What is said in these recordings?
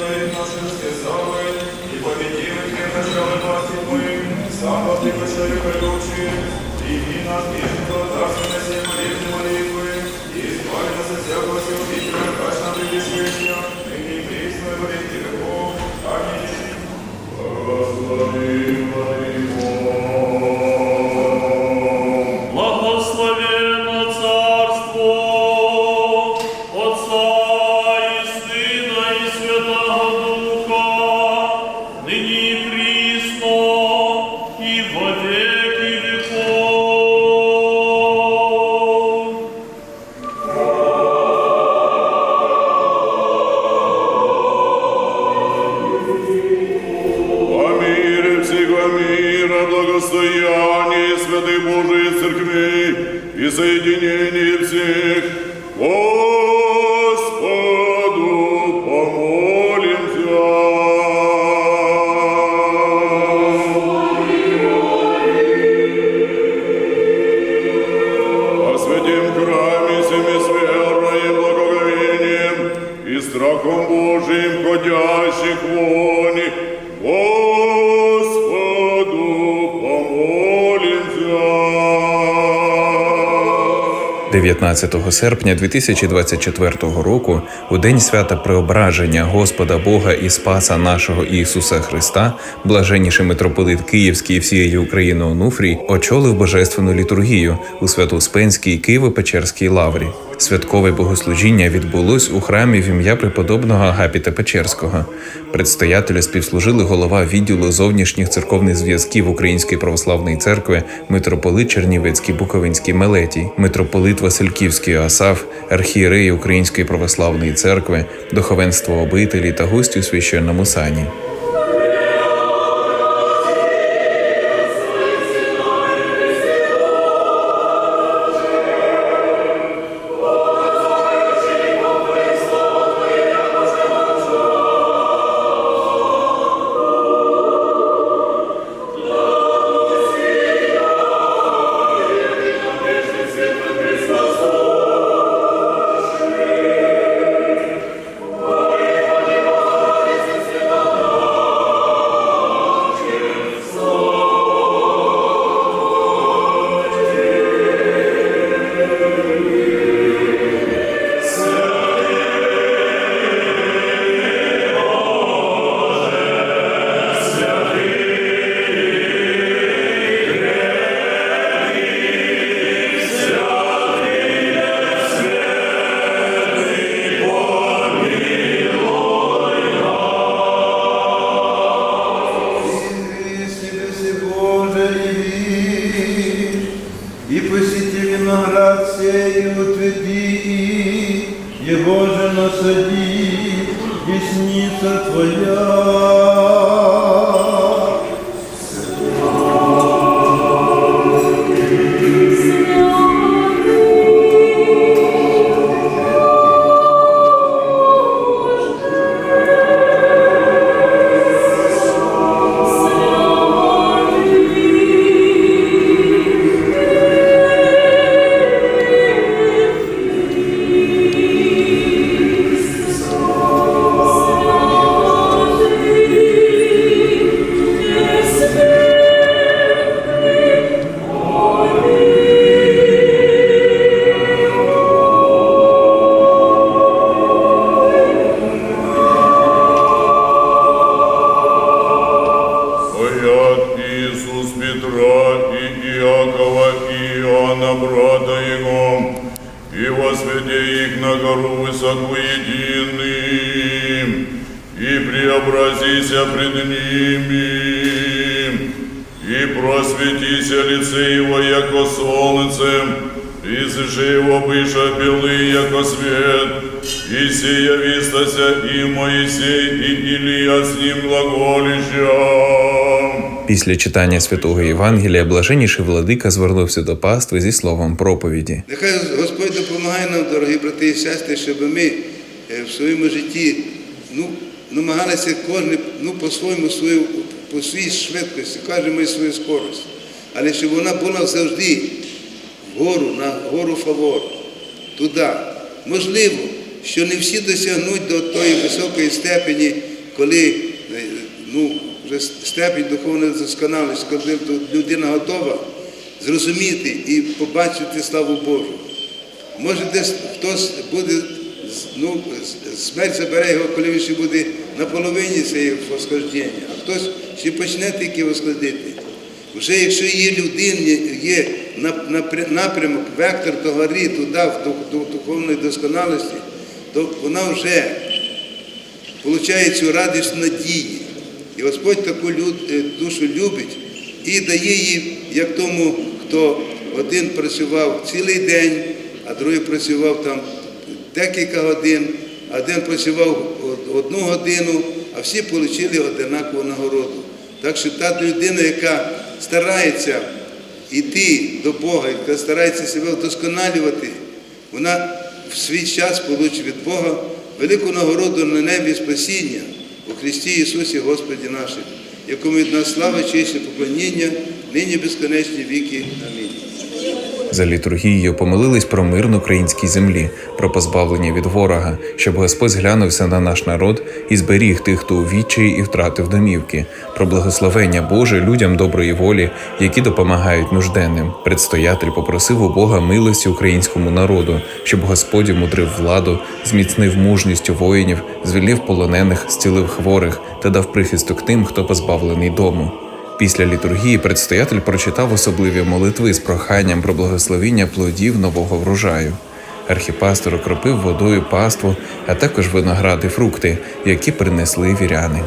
Влади наших стесавы, и победимых не начало власти мы, сам ты кошель колючий, и нас до царства Церкви 19 серпня 2024 року, у день свята Преображення Господа Бога і Спаса нашого Ісуса Христа, блаженніший митрополит Київський і всієї України Онуфрій очолив божественну літургію у Свято-Успенській Києво-Печерській лаврі. Святкове богослужіння відбулось у храмі в ім'я преподобного Агапіта Печерського. Предстоятелю співслужили голова відділу зовнішніх церковних зв'язків Української православної церкви, митрополит Чернівецький Буковинський Мелетій, митрополит Васильківський Асаф, архієреї Української православної церкви, духовенство обителі та гості у священному сані. 돌려. Иоанна, брата Его, и возведи их на гору высоко единым, и преобразися пред ними, и просветися лице Его, яко солнцем, и зживо быша белый, яко свет, и сия вистася и Моисей, и Илия с ним глаголища. Після читання святого Євангелія блаженніший владика звернувся до пастви зі словом проповіді. Нехай Господь допомагає нам, дорогі брати і сестри, щоб ми е, в своєму житті ну, намагалися кожен ну, по-своєму свою, по своїй швидкості, кожен має свою скорость. Але щоб вона була завжди вгору, на гору фавору, туди. Можливо, що не всі досягнуть до тої високої степені коли е, ну, вже степінь духовної досконалості, коли людина готова зрозуміти і побачити славу Божу. Може, десь хтось буде, ну, смерть забере його, коли він ще буде на половині цієї восхождення, а хтось ще почне тільки восходити. Вже якщо є людині, є напрямок, вектор до гори, туди, в духовної досконалості, то вона вже получає цю радість надії. І Господь таку е, душу любить і дає їй, як тому, хто один працював цілий день, а другий працював там декілька годин, один працював одну годину, а всі отримали однакову нагороду. Так що та людина, яка старається йти до Бога, яка старається себе вдосконалювати, вона в свій час получить від Бога велику нагороду на небі спасіння у Христі Ісусі Господі нашим, якому від нас слава, честь і поклоніння, нині безконечні віки. Амінь. За літургією помолились про мир на українській землі, про позбавлення від ворога, щоб Господь зглянувся на наш народ і зберіг тих, хто у відчаї і втратив домівки, про благословення Боже людям доброї волі, які допомагають нужденним. Предстоятель попросив у Бога милості українському народу, щоб Господь мудрив владу, зміцнив мужність воїнів, звільнив полонених, зцілив хворих та дав прихисток тим, хто позбавлений дому. Після літургії предстоятель прочитав особливі молитви з проханням про благословіння плодів нового врожаю. Архіпастор окропив водою паству, а також виноград і фрукти, які принесли віряни.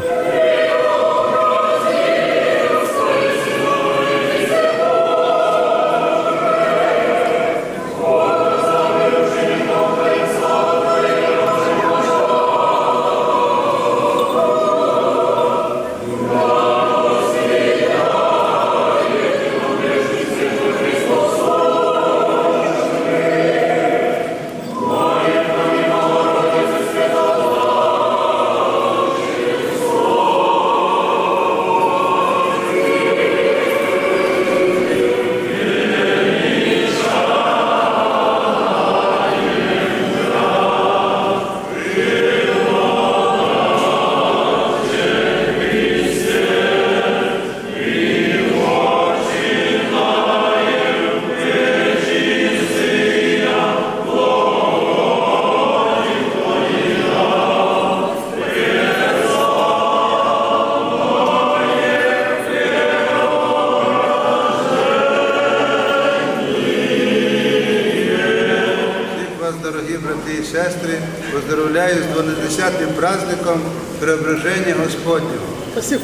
Поздравляю з 12-тим праздником Преображення Господнього.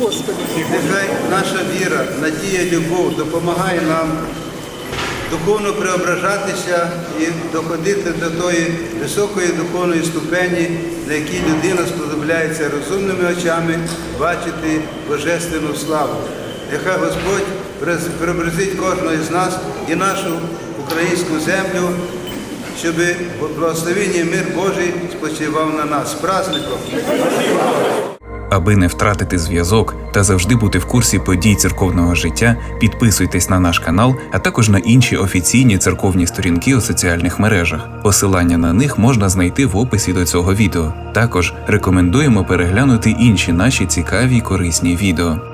Господи. Нехай наша віра, надія, любов допомагає нам духовно преображатися і доходити до тої високої духовної ступені, на якій людина сподобляється розумними очами бачити божественну славу. Нехай Господь преобразить кожного із нас і нашу українську землю, щоб благословення і мир Божий спочивав на нас. З праздником! Аби не втратити зв'язок та завжди бути в курсі подій церковного життя, підписуйтесь на наш канал, а також на інші офіційні церковні сторінки у соціальних мережах. Посилання на них можна знайти в описі до цього відео. Також рекомендуємо переглянути інші наші цікаві й корисні відео.